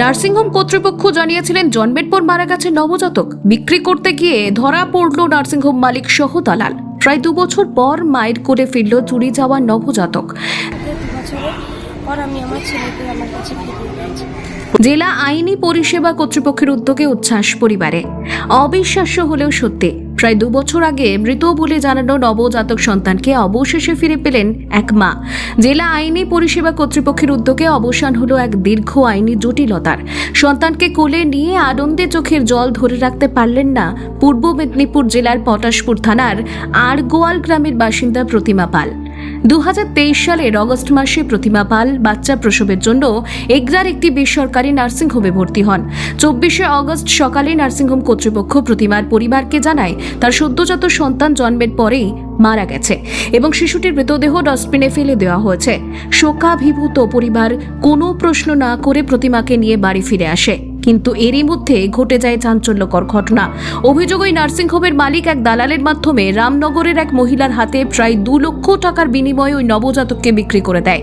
Nursing home কর্তৃপক্ষ জানিয়েছিলেন, জন্মের পর মারা গেছে নবজাতক। বিক্রি করতে গিয়ে ধরা পড়ল নার্সিংহোম মালিক সহ দালাল। প্রায় দু বছর পর মায়ের করে ফিরল চুরি যাওয়া নবজাতক। আমি আমার ছেলেকে আমার কাছে জেলা আইনি পরিষেবা কর্তৃপক্ষের উদ্যোগে উচ্ছ্বাস পরিবারে। অবিশ্বাস্য হলেও সত্যি, প্রায় দু বছর আগে মৃত বলে জানানো নবজাতক সন্তানকে অবশেষে ফিরে পেলেন এক মা। জেলা আইনি পরিষেবা কর্তৃপক্ষের উদ্যোগে অবসান হলো এক দীর্ঘ আইনি জটিলতার। সন্তানকে কোলে নিয়ে আনন্দে চোখের জল ধরে রাখতে পারলেন না পূর্ব মেদিনীপুর জেলার পটাশপুর থানার আরগোয়াল গ্রামের বাসিন্দা প্রতিমা পাল। দু হাজার তেইশ সালের অগস্ট মাসে প্রতিমা পাল বাচ্চা প্রসবের জন্য এগরার একটি বেসরকারি নার্সিংহোমে ভর্তি হন। চব্বিশে অগস্ট সকালে নার্সিংহোম কর্তৃপক্ষ প্রতিমার পরিবারকে জানায়, তার সদ্যজাত সন্তান জন্মের পরেই মারা গেছে এবং শিশুটির মৃতদেহ ডাস্টবিনে ফেলে দেওয়া হয়েছে। শোকাভিভূত পরিবার কোনো প্রশ্ন না করে প্রতিমাকে নিয়ে বাড়ি ফিরে আসে। কিন্তু এরই মধ্যে ঘটে যায় চাঞ্চল্যকর ঘটনা। অভিযোগ ওই নার্সিংহোমের মালিক এক দালালের মাধ্যমে রামনগরের এক মহিলার হাতে প্রায় দু লক্ষ টাকার বিনিময়ে ওই নবজাতককে বিক্রি করে দেয়।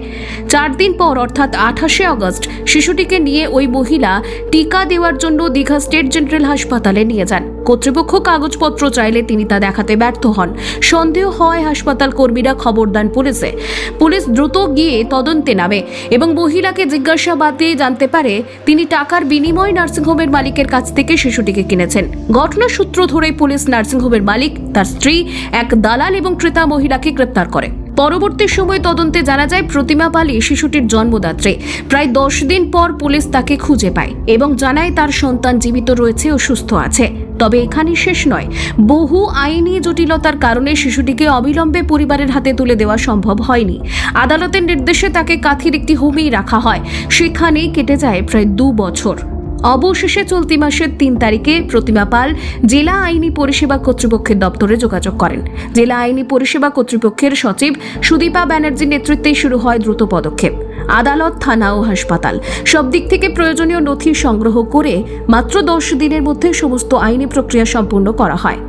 চার দিন পর, অর্থাৎ আঠাশে আগস্ট, শিশুটিকে নিয়ে ওই মহিলা টিকা দেওয়ার জন্য দীঘা স্টেট জেনারেল হাসপাতালে নিয়ে যান। কর্তৃপক্ষ কাগজপত্র চাইলে তিনি তা দেখাতে ব্যর্থ হন। সন্দেহ হয় হাসপাতাল কর্মীরা খবর দেন পুলিশে। পুলিশ দ্রুত গিয়ে তদন্তে নামে এবং মহিলাকে জিজ্ঞাসাবাদে জানতে পারে তিনি টাকার বিনিময়ে নার্সিংহোমের মালিকের কাছ থেকে শিশুটিকে কিনেছেন। ঘটনার সূত্র ধরে পুলিশ নার্সিংহোমের মালিক, তার স্ত্রী, এক দালাল এবং ক্রেতা মহিলাকে গ্রেপ্তার করে। পরবর্তী সময় তদন্তে জানা যায়, প্রতিমা পালি শিশুটির জন্মদাত্রী। প্রায় দশ দিন পর পুলিশ তাকে খুঁজে পায় এবং জানায় তার সন্তান জীবিত রয়েছে ও সুস্থ আছে। তবে এখানেই শেষ নয়। বহু আইনি জটিলতার কারণে শিশুটিকে অবিলম্বে পরিবারের হাতে তুলে দেওয়া সম্ভব হয়নি। আদালতের নির্দেশে তাকে কাথির একটি হোমেই রাখা হয়। সেখানেই কেটে যায় প্রায় দু বছর। অবশেষে চলতি মাসের তিন তারিখে প্রতিমা পাল জেলা আইনি পরিষেবা কর্তৃপক্ষের দপ্তরে যোগাযোগ করেন। জেলা আইনি পরিষেবা কর্তৃপক্ষের সচিব সুদীপা ব্যানার্জির নেতৃত্বেই শুরু হয় দ্রুত পদক্ষেপ। আদালত থানা ও হাসপাতাল। সব দিক থেকে প্রয়োজনীয় নথি সংগ্রহ করে মাত্র দশ দিনের মধ্যে সমস্ত আইনি প্রক্রিয়া সম্পূর্ণ করা হয়।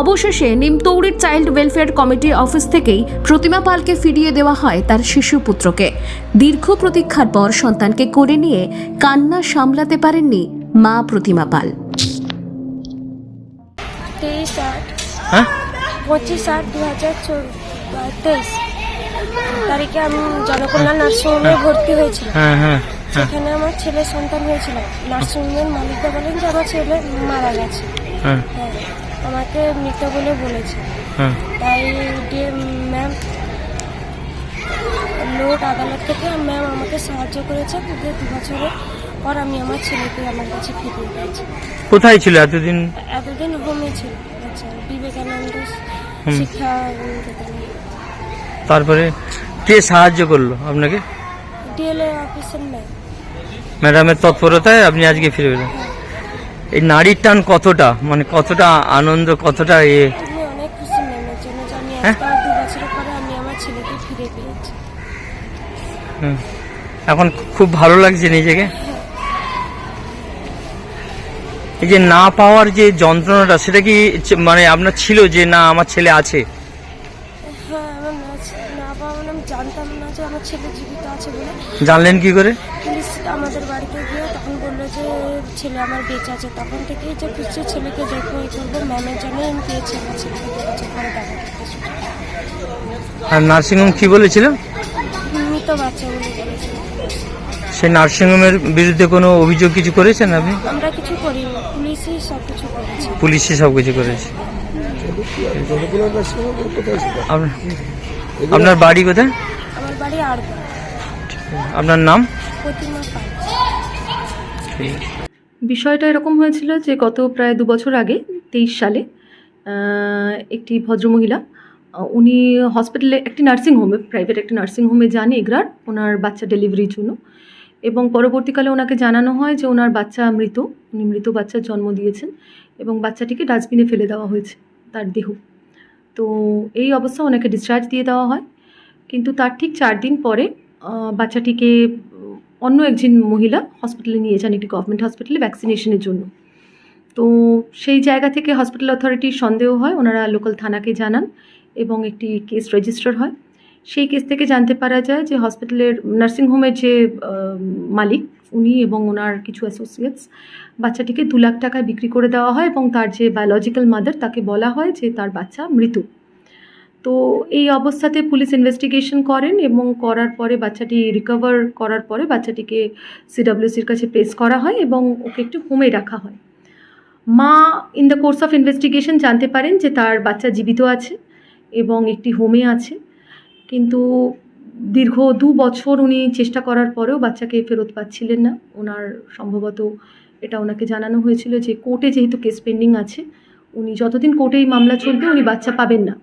অবশেষে নিমতৌড়ির চাইল্ড ওয়েলফেয়ার কমিটি অফিস থেকেই প্রতিমা পালকে ফিরিয়ে দেওয়া হয় তার শিশু পুত্রকে। দীর্ঘ প্রতীক্ষার পর সন্তানকে করে নিয়ে কান্না সামলাতে পারেননি মা প্রতিমা পাল। তেইশ আট হ্যাঁ? পঁচিশ আট দু হাজার তেইশ। তারিখে আমি জনকল্যাণ নার্সিংহোমে ভর্তি হয়েছিলাম। হ্যাঁ হ্যাঁ হ্যাঁ। সেখানে আমার ছেলে সন্তান হয়েছিল। নার্সিংহোমের মালিকরা বলেন যে আমার ছেলে মারা গেছে। হ্যাঁ। আমাকে মৃত বলে বলেছে। তাই দিয়ে ম্যাম লোক আদালত থেকে ম্যাম আমাকে সাহায্য করেছে। দু বছরের পর আমি আমার ছেলেকে আমার কাছে ফিরিয়ে পেয়েছি। কোথায় ছিল এতদিন? এতদিন হোমে ছিল। আচ্ছা বিবেকানন্দ শিক্ষা তারপরে কে সাহায্য করল আপনাকে? ম্যাডামের তৎপরতায় আপনি আজকে ফিরে পেলেন এই নারীর টান কতটা? মানে কতটা আনন্দ কতটা এ? হ্যাঁ? এখন খুব ভালো লাগছে নিজেকে। এই যে না পাওয়ার যে যন্ত্রণাটা সেটা কি মানে আপনার ছিল যে না আমার ছেলে আছে? জানতাম না যে আমার ছেলে জীবিত আছে বলে। জানলেন কি করে? পুলিশ আমাদের বাড়িতে গিয়ে তখন বলল যে ছেলে আমার বেঁচে আছে। তখন থেকেই যে খুঁজছে ছেলেকে দেখব এই করব ম্যামের জন্যই আমি পেয়েছি আমার ছেলেকে দু বছর পরে দেখা আর নার্সিংহোম কি বলেছিল? মৃত বাচ্চা বলে সেই নার্সিংহোমের বিরুদ্ধে কোনো অভিযোগ কিছু করেছেন আপনি? আমরা কিছু করিনি। পুলিশই সব কিছু করেছে। পুলিশই সব কিছু করেছে। আপনার- আপনার বাড়ি কোথায়? আমার বাড়ি আর আপনার নাম? প্রতিমা পাল। বিষয়টা এরকম হয়েছিল যে গত প্রায় দু বছর আগে তেইশ সালে একটি ভদ্রমহিলা উনি হসপিটালে একটি নার্সিং হোমে প্রাইভেট একটি নার্সিং হোমে যান এগরার ওনার বাচ্চা ডেলিভারির জন্য। এবং পরবর্তীকালে ওনাকে জানানো হয় যে ওনার বাচ্চা মৃত উনি মৃত বাচ্চার জন্ম দিয়েছেন এবং বাচ্চাটিকে ডাস্টবিনে ফেলে দেওয়া হয়েছে তার দেহ। তো এই অবস্থা ওনাকে ডিসচার্জ দিয়ে দেওয়া হয়। কিন্তু তার ঠিক চার দিন পরে বাচ্চাটিকে অন্য একজন মহিলা হসপিটালে নিয়ে যান, একটি গভর্নমেন্ট হসপিটালে ভ্যাকসিনেশনের জন্য। তো সেই জায়গা থেকে হসপিটাল অথরিটির সন্দেহ হয়, ওনারা লোকাল থানাকে জানান এবং একটি কেস রেজিস্টার হয়। সেই কেস থেকে জানতে পারা যায় যে হসপিটালের নার্সিংহোমের যে মালিক, উনি এবং ওনার কিছু অ্যাসোসিয়েটস বাচ্চাটিকে দু লাখ টাকায় বিক্রি করে দেওয়া হয় এবং তার যে বায়োলজিক্যাল মাদার তাকে বলা হয় যে তার বাচ্চা মৃত তো এই অবস্থাতে পুলিশ ইনভেস্টিগেশন করেন এবং করার পরে বাচ্চাটি রিকভার করার পরে বাচ্চাটিকে সিডাব্লিউসির কাছে প্লেস করা হয় এবং ওকে একটু হোমে রাখা হয়। মা in the course of investigation জানতে পারেন যে তার বাচ্চা জীবিত আছে এবং একটি হোমে আছে। কিন্তু দীর্ঘ দু বছর উনি চেষ্টা করার পরেও বাচ্চাকে ফেরত পাচ্ছিলেন না। ওনার সম্ভবত এটা ওনাকে জানানো হয়েছিল যে কোর্টে যেহেতু কেস পেন্ডিং আছে, উনি যতদিন কোর্টে এই মামলা চলবে উনি বাচ্চা পাবেন না।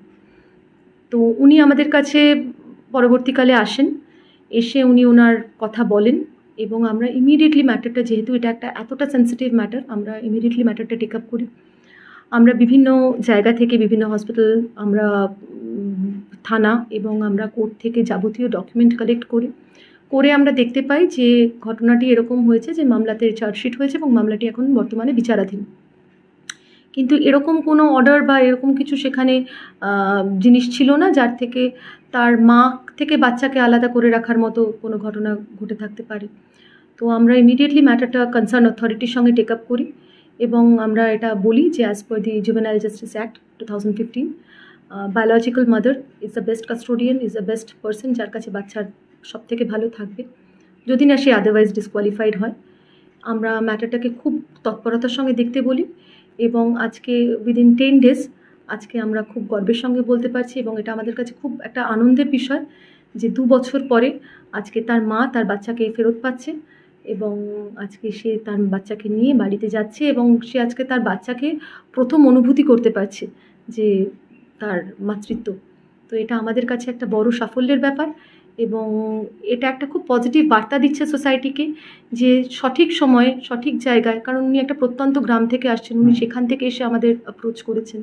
তো উনি আমাদের কাছে পরবর্তীকালে আসেন, এসে উনি ওনার কথা বলেন এবং আমরা ইমিডিয়েটলি ম্যাটারটা যেহেতু এটা একটা এতটা সেন্সিটিভ ম্যাটার আমরা ইমিডিয়েটলি ম্যাটারটা টেক আপ করি। আমরা বিভিন্ন জায়গা থেকে বিভিন্ন হসপিটাল আমরা থানা এবং আমরা কোর্ট থেকে যাবতীয় ডকুমেন্ট কালেক্ট করি। করে আমরা দেখতে পাই যে ঘটনাটি এরকম হয়েছে যে মামলাতে চার্জশিট হয়েছে এবং মামলাটি এখন বর্তমানে বিচারাধীন। কিন্তু এরকম কোনো অর্ডার বা এরকম কিছু সেখানে জিনিস ছিল না যার থেকে তার মা থেকে বাচ্চাকে আলাদা করে রাখার মতো কোনো ঘটনা ঘটে থাকতে পারে। তো আমরা ইমিডিয়েটলি ম্যাটারটা কনসার্ন অথরিটির সঙ্গে টেক আপ করি এবং আমরা এটা বলি যে as per the juvenile justice act two thousand fifteen biological mother is the best custodian is the best person যার কাছে বাচ্চার সব থেকে ভালো থাকবে। যদি না সে আদারওয়াইজ ডিসকোয়ালিফাইড হয়, আমরা ম্যাটারটাকে খুব তৎপরতার সঙ্গে দেখতে বলি এবং আজকে উইদিন টেন ডেজ আজকে আমরা খুব গর্বের সঙ্গে বলতে পারছি এবং এটা আমাদের কাছে খুব একটা আনন্দের বিষয় যে দু বছর পরে আজকে তার মা তার বাচ্চাকে ফেরত পাচ্ছে এবং আজকে সে তার বাচ্চাকে নিয়ে বাড়িতে যাচ্ছে এবং সে আজকে তার বাচ্চাকে প্রথম অনুভূতি করতে পারছে যে তার মাতৃত্ব। তো এটা আমাদের কাছে একটা বড় সাফল্যের ব্যাপার এবং এটা একটা খুব পজিটিভ বার্তা দিচ্ছে সোসাইটিকে যে সঠিক সময়ে সঠিক জায়গায় কারণ উনি একটা প্রত্যন্ত গ্রাম থেকে আসছেন উনি সেখান থেকে এসে আমাদের অ্যাপ্রোচ করেছেন।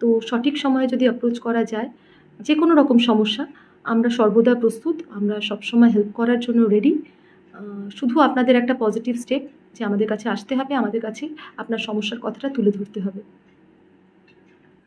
তো সঠিক সময়ে যদি অ্যাপ্রোচ করা যায় যে কোনো রকম সমস্যা আমরা সর্বদা প্রস্তুত আমরা সবসময় হেল্প করার জন্য রেডি শুধু আপনাদের একটা পজিটিভ স্টেপ যে আমাদের কাছে আসতে হবে আমাদের কাছে আপনার সমস্যার কথাটা তুলে ধরতে হবে।